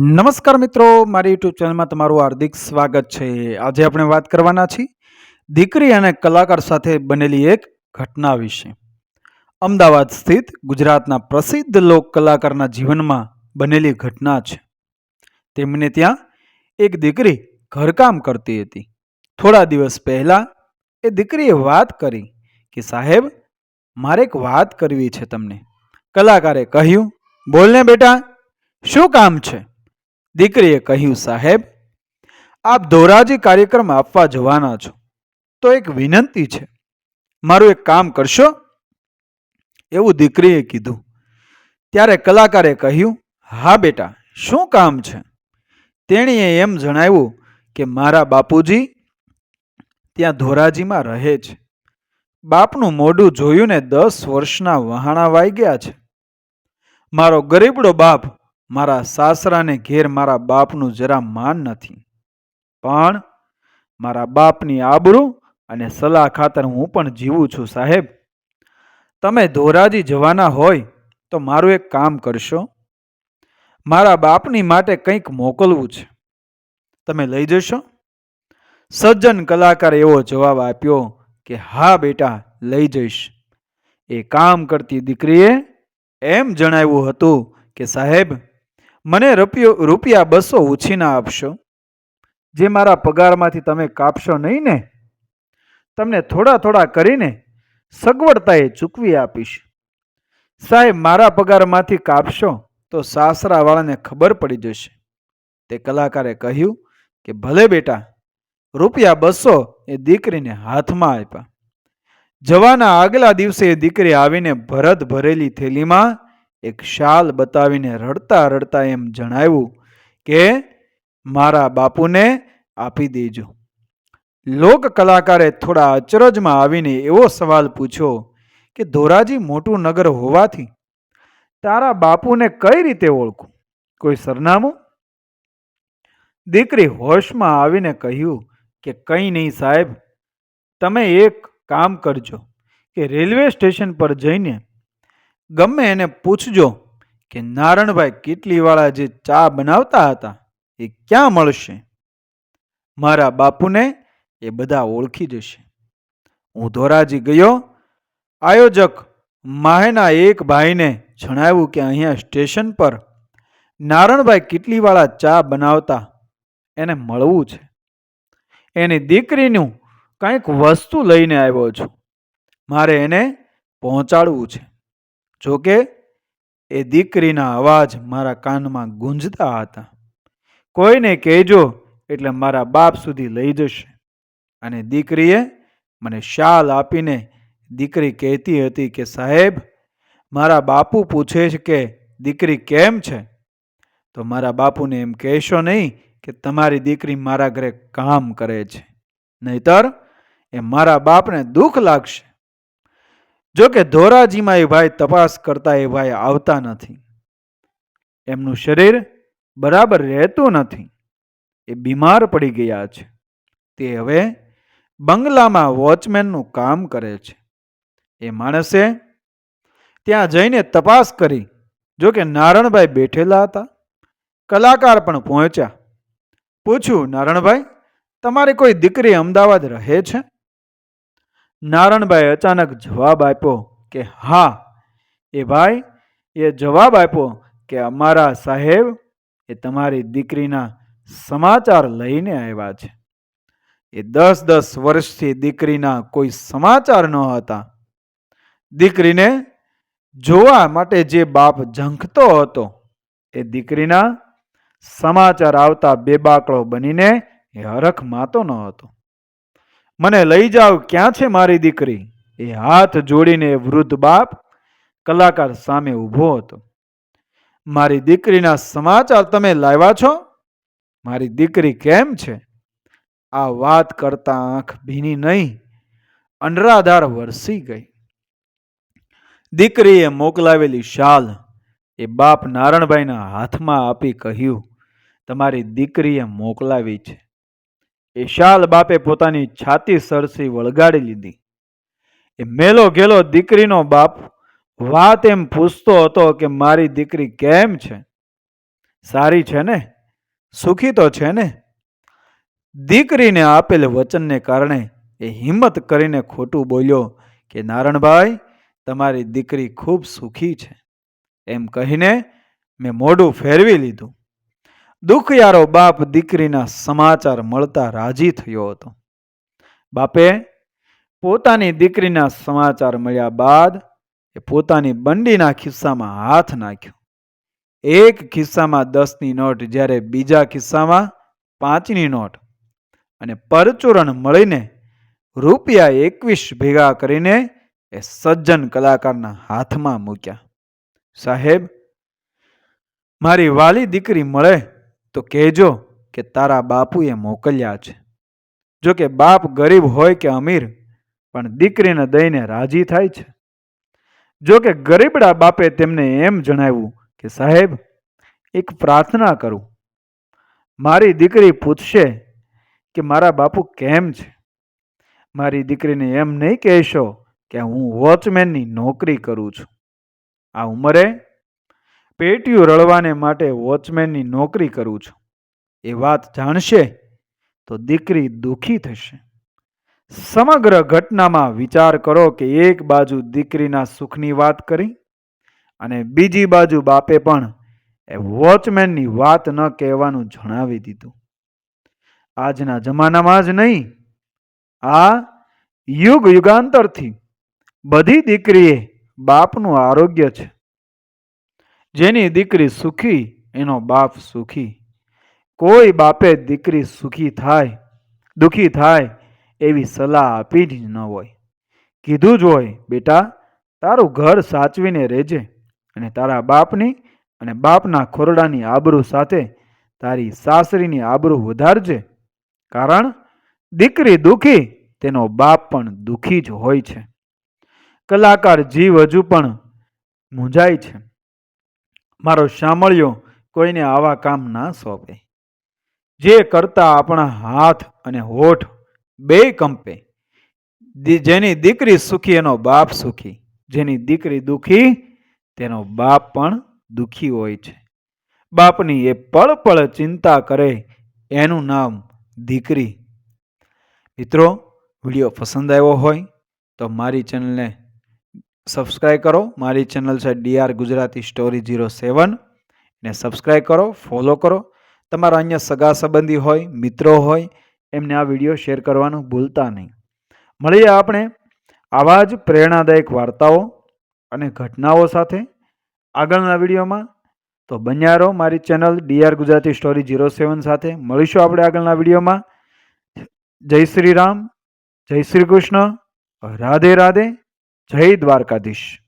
નમસ્કાર મિત્રો, મારી યુટ્યુબ ચેનલમાં તમારું હાર્દિક સ્વાગત છે. આજે આપણે વાત કરવાના છીએ દીકરી અને કલાકાર સાથે બનેલી એક ઘટના વિશે. અમદાવાદ સ્થિત ગુજરાતના પ્રસિદ્ધ લોક કલાકારના જીવનમાં બનેલી ઘટના છે. તેમને ત્યાં એક દીકરી ઘરકામ કરતી હતી. થોડા દિવસ પહેલાં એ દીકરીએ વાત કરી કે, સાહેબ, મારે એક વાત કરવી છે તમને. કલાકારે કહ્યું બોલને બેટા, શું કામ છે? દીકરીએ કહ્યું, સાહેબ, આપ ધોરાજી કાર્યક્રમ આપવા જવાના છો. તો એક વિનંતી છે. મારું એક કામ કરશો? એવું દીકરીએ કીધું. ત્યારે કલાકારે કહ્યું, હા બેટા, શું કામ છે? તેણીએ એમ જણાવ્યું કે, મારા બાપુજી ત્યાં ધોરાજીમાં રહે છે. બાપનું મોઢું જોયું ને દસ વર્ષના વહાણા વાઈ ગયા છે. મારો ગરીબડો બાપ મારા સાસરાને ઘેર મારા બાપનું જરા માન નથી. પણ મારા બાપની આબરૂ અને સલાહ ખાતર હું પણ જીવું છું, સાહેબ. તમે ધોરાજી જવાના હોય તો મારું એક કામ કરશો. મારા બાપની માટે કંઈક મોકલવું છે. તમે લઈ જશો? સજ્જન કલાકાર એવો જવાબ આપ્યો કે, હા, બેટા, લઈ જઈશ. એ કામ કરતી દીકરીએ એમ જણાવ્યું હતું કે, સાહેબ મને રૂપિયો રૂપિયા બસો ઉછીના આપશો? જે મારા પગારમાંથી તમે કાપશો નહીં ને? તમને થોડા થોડા કરીને સગવડતાએ ચૂકવી આપીશ. સાહેબ, મારા પગારમાંથી કાપશો તો સાસરાવાળાને ખબર પડી જશે. તે કલાકારે કહ્યું કે, ભલે બેટા, રૂપિયા બસો એ દીકરીને હાથમાં આપ્યા. જવાના આગલા દિવસે એ દીકરી આવીને ભરત ભરેલી થેલીમાં એક શાલ બતાવીને રડતા રડતા એમ જણાવ્યું કે, મારા બાપુને આપી દેજો. લોક કલાકારે થોડા અચરજમાં આવીને એવો સવાલ પૂછ્યો કે, ધોરાજી, મોટું નગર હોવાથી તારા બાપુને કઈ રીતે ઓળખું? કોઈ સરનામું? દીકરી હોશમાં આવીને કહ્યું કે, કંઈ નહીં સાહેબ, તમે એક કામ કરજો કે રેલવે સ્ટેશન પર જઈને ગમે એને પૂછજો કે નારણભાઈ કીટલીવાળા જે ચા બનાવતા હતા, એ ક્યાં મળશે? મારા બાપુને એ બધા ઓળખી જશે. હું ધોરાજી ગયો, આયોજક માહેના એક ભાઈને જણાવ્યું કે અહીંયા સ્ટેશન પર નારણભાઈ કીટલીવાળા ચા બનાવતા એને મળવું છે. એની દીકરીનું કંઈક વસ્તુ લઈને આવ્યો છું. મારે એને પહોંચાડવું છે. જોકે એ દીકરીના અવાજ મારા કાનમાં ગુંજતા હતા. કોઈને કહેજો એટલે મારા બાપ સુધી લઈ જશે. અને દીકરીએ મને શાલ આપીને દીકરી કહેતી હતી કે, સાહેબ, મારા બાપુ પૂછે છે કે, દીકરી કેમ છે? તો મારા બાપુને એમ કહેશો નહીં કે, તમારી દીકરી મારા ઘરે કામ કરે છે. નહીતર એ મારા બાપને દુઃખ લાગશે. જો કે ધોરાજીમાં એ ભાઈ તપાસ કરતા એ ભાઈ આવતા નથી. એમનું શરીર બરાબર રહેતું નથી. એ બીમાર પડી ગયા છે. તે હવે બંગલામાં વોચમેનનું કામ કરે છે. એ માણસે ત્યાં જઈને તપાસ કરી. જો કે નારણભાઈ બેઠેલા હતા. કલાકાર પણ પહોંચ્યા. પૂછ્યું, નારણભાઈ, તમારી કોઈ દીકરી અમદાવાદ રહે છે? નારણભાઈ અચાનક જવાબ આપ્યો કે, હા. એ ભાઈ? એ જવાબ આપ્યો કે, અમારા સાહેબ એ તમારી દીકરીના સમાચાર લઈને આવ્યા છે. એ દસ દસ વર્ષથી દીકરીના કોઈ સમાચાર ન હતા. દીકરીને જોવા માટે જે બાપ ઝંખતો હતો, એ દીકરીના સમાચાર આવતા બેબાકળો બનીને એ હરખ માતો ન હતો. મને લઈ જાઓ, ક્યાં છે મારી દીકરી? એ હાથ જોડીને વૃદ્ધ બાપ કલાકાર સામે ઊભો હતો. મારી દીકરીના સમાચાર તમે લાવ્યા છો? મારી દીકરી કેમ છે? આ વાત કરતા આંખ ભીની નહીં, અનરાધાર વરસી ગઈ. દીકરીએ મોકલાવેલી શાલ એ બાપ નારણભાઈના હાથમાં આપી કહ્યું, તમારી દીકરીએ મોકલાવી છે. એ શાલ બાપે પોતાની છાતી સરસી વળગાડી લીધી. એ મેલો ગેલો દીકરીનો બાપ વાત એમ પૂછતો હતો કે મારી દીકરી કેમ છે? સારી છે ને? સુખી તો છે ને? દીકરીને આપેલ વચનને કારણે એ હિંમત કરીને ખોટું બોલ્યો કે, નારણભાઈ, તમારી દીકરી ખૂબ સુખી છે. એમ કહીને મેં મોઢું ફેરવી લીધું. દુખિયારો બાપ દીકરીના સમાચાર મળતા રાજી થયો હતો. બાપે પોતાની દીકરીના સમાચાર મળ્યા બાદ એ પોતાની બંડીના ખિસ્સામાં હાથ નાખ્યો. એક ખિસ્સામાં દસની નોટ, જ્યારે બીજા ખિસ્સામાં પાંચની નોટ અને પરચુરણ મળીને રૂપિયા એકવીસ ભેગા કરીને એ સજ્જન કલાકારના હાથમાં મૂક્યા. સાહેબ, મારી વાલી દીકરી મળે તો કહેજો કે તારા બાપુએ મોકલ્યા છે. જો કે બાપ ગરીબ હોય કે અમીર, પણ દીકરીને દઈને રાજી થાય છે. જો કે ગરીબડા બાપે તેમને એમ જણાવ્યું કે, સાહેબ, એક પ્રાર્થના કરું. મારી દીકરી પૂછશે કે મારા બાપુ કેમ છે? મારી દીકરીને એમ નહીં કહેશો કે હું વોચમેનની નોકરી કરું છું. આ ઉંમરે પેટીયું રળવાને માટે વોચમેનની નોકરી કરું છું. એ વાત જાણશે તો દીકરી દુઃખી થશે. સમગ્ર ઘટનામાં વિચાર કરો કે એક બાજુ દીકરીના સુખની વાત કરી અને બીજી બાજુ બાપે પણ એ વોચમેનની વાત ન કહેવાનું જણાવી દીધું. આજના જમાનામાં જ નહીં, આ યુગ યુગાંતરથી બધી દીકરીએ બાપનું આરોગ્ય છે. જેની દીકરી સુખી, એનો બાપ સુખી. કોઈ બાપે દીકરી સુખી થાય, દુખી થાય એવી સલાહ આપી જ ન હોય. કીધું જ હોય, બેટા, તારું ઘર સાચવીને રહેજે અને તારા બાપની અને બાપના ખોરડાની આબરૂ સાથે તારી સાસરીની આબરૂ વધારજે. કારણ દીકરી દુખી, તેનો બાપ પણ દુખી જ હોય છે. કલાકાર જીવ હજુ પણ મૂંઝાય છે. મારો શામળિયો કોઈને આવા કામ ના સોંપે. જે કરતા આપણા હાથ અને હોઠ બે કંપે. જેની દીકરી સુખી, એનો બાપ સુખી. જેની દીકરી દુખી, તેનો બાપ પણ દુખી હોય છે. બાપની એ પળ પળ ચિંતા કરે, એનું નામ દીકરી. મિત્રો, વીડિયો પસંદ આવ્યો હોય તો મારી ચેનલને સબસ્ક્રાઈબ કરો. મારી ચેનલ છે DR Gujarati story zero seven. ને સબસ્ક્રાઈબ કરો, ફોલો કરો. તમારા અન્ય સગા સંબંધી હોય, મિત્રો હોય, એમને આ વીડિયો શેર કરવાનું ભૂલતા નહીં. મળીએ આપણે આવા જ પ્રેરણાદાયક વાર્તાઓ અને ઘટનાઓ સાથે આગળના વિડીયોમાં. તો બન્યા રહો મારી channel DR Gujarati story zero seven સાથે. મળીશું આપણે આગળના વિડીયોમાં. જય શ્રી રામ, જય શ્રી કૃષ્ણ, રાધે રાધે. જય દ્વારકાધીશ.